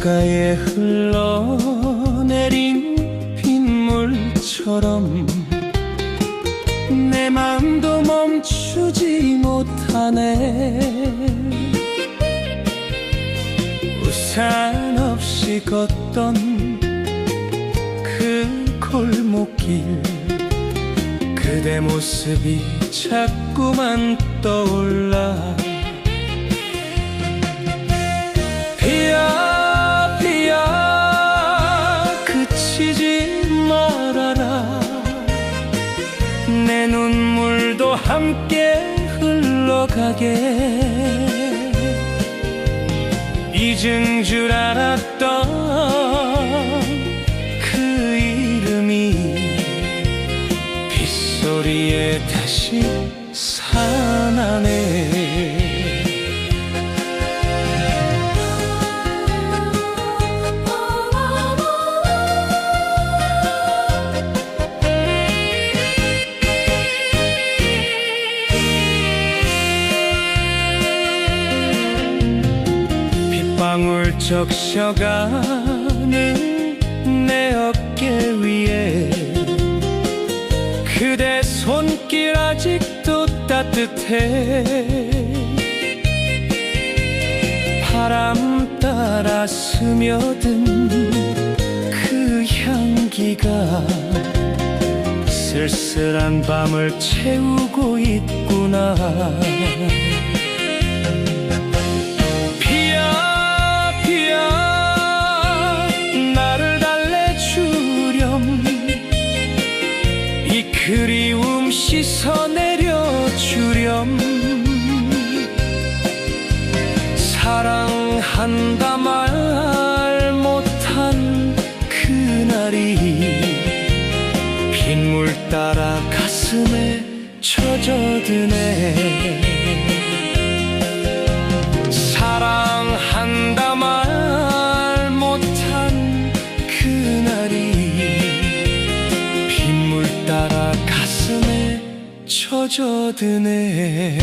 강가에 흘러내린 빗물처럼 내 맘도 멈추지 못하네. 우산 없이 걷던 그 골목길 그대 모습이 자꾸만 떠올라 내 눈물도 함께 흘러가게. 잊은 줄 알았던 그 이름이 빗소리에 다시 살아나네 방울 적셔가는 내 어깨 위에 그대 손길 아직도 따뜻해. 바람 따라 스며든 그 향기가 쓸쓸한 밤을 채우고 있구나 이 그리움 씻어내려 주렴. 사랑한다 말 못한 그날이 빗물 따라 가슴에 젖어드네 젖어드네